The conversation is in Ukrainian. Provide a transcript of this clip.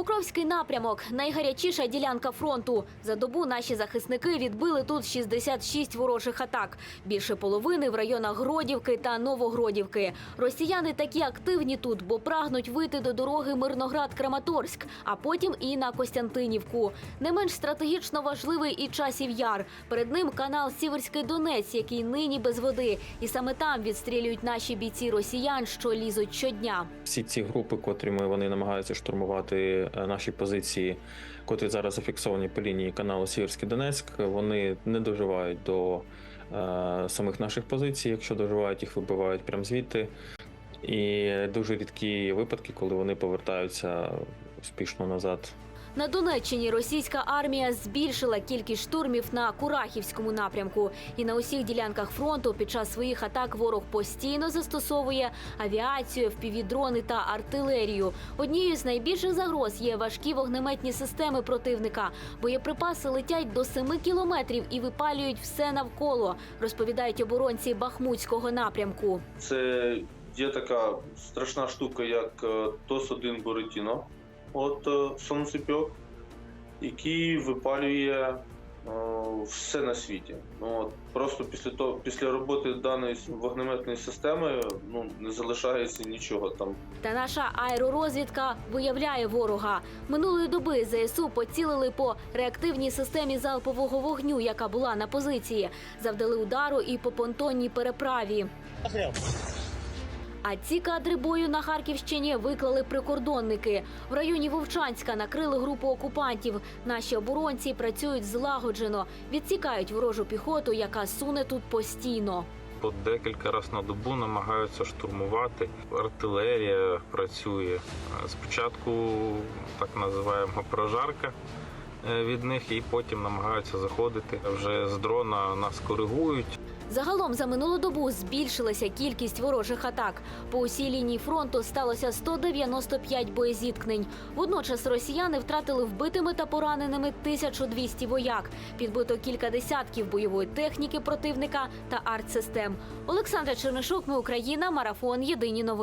Покровський напрямок найгарячіша ділянка фронту. За добу наші захисники відбили тут 66 ворожих атак. Більше половини в районах Гродівки та Новогродівки. Росіяни такі активні тут, бо прагнуть вийти до дороги Мирноград-Краматорськ, а потім і на Костянтинівку. Не менш стратегічно важливий і часів яр. Перед ним канал Сіверський Донець, який нині без води. І саме там відстрілюють наші бійці росіян, що лізуть щодня. всі ці групи, котрими вони намагаються штурмувати наші позиції, котрі зараз зафіксовані по лінії каналу Сіверський Донецьк, вони не доживають до е, самих наших позицій. Якщо доживають, їх вибивають прямо звідти. І дуже рідкі випадки, коли вони повертаються успішно назад На Донеччині російська армія збільшила кількість штурмів на Курахівському напрямку. І на усіх ділянках фронту під час своїх атак ворог постійно застосовує авіацію, впівдрони та артилерію. Однією з найбільших загроз є важкі вогнеметні системи противника. Боєприпаси летять до 7 кілометрів і випалюють все навколо, розповідають оборонці Бахмутського напрямку. Це є така страшна штука, як е, ТОС-1 Боротіно, от е, сонцепьок, який випалює е, все на світі. Ну, от, просто після того, після роботи даної вогнеметної системи ну, не залишається нічого там. Та наша аеророзвідка виявляє ворога. Минулої доби ЗСУ поцілили по реактивній системі залпового вогню, яка була на позиції. Завдали удару і по понтонній переправі. А ці кадри бою на Харківщині виклали прикордонники. В районі Вовчанська накрили групу окупантів. Наші оборонці працюють злагоджено, відсікають ворожу піхоту, яка суне тут постійно. По декілька разів на добу намагаються штурмувати. Артилерія працює. Спочатку так називаємо прожарка е, від них, і потім намагаються заходити. Вже з дрона нас коригують. Загалом за минулу добу збільшилася кількість ворожих атак. По усій лінії фронту сталося 195 боєзіткнень. Водночас росіяни втратили вбитими та пораненими 1200 вояк. Підбито кілька десятків бойової техніки противника та артсистем. Олександра Чернишок, ми Україна, марафон. Єдині новини.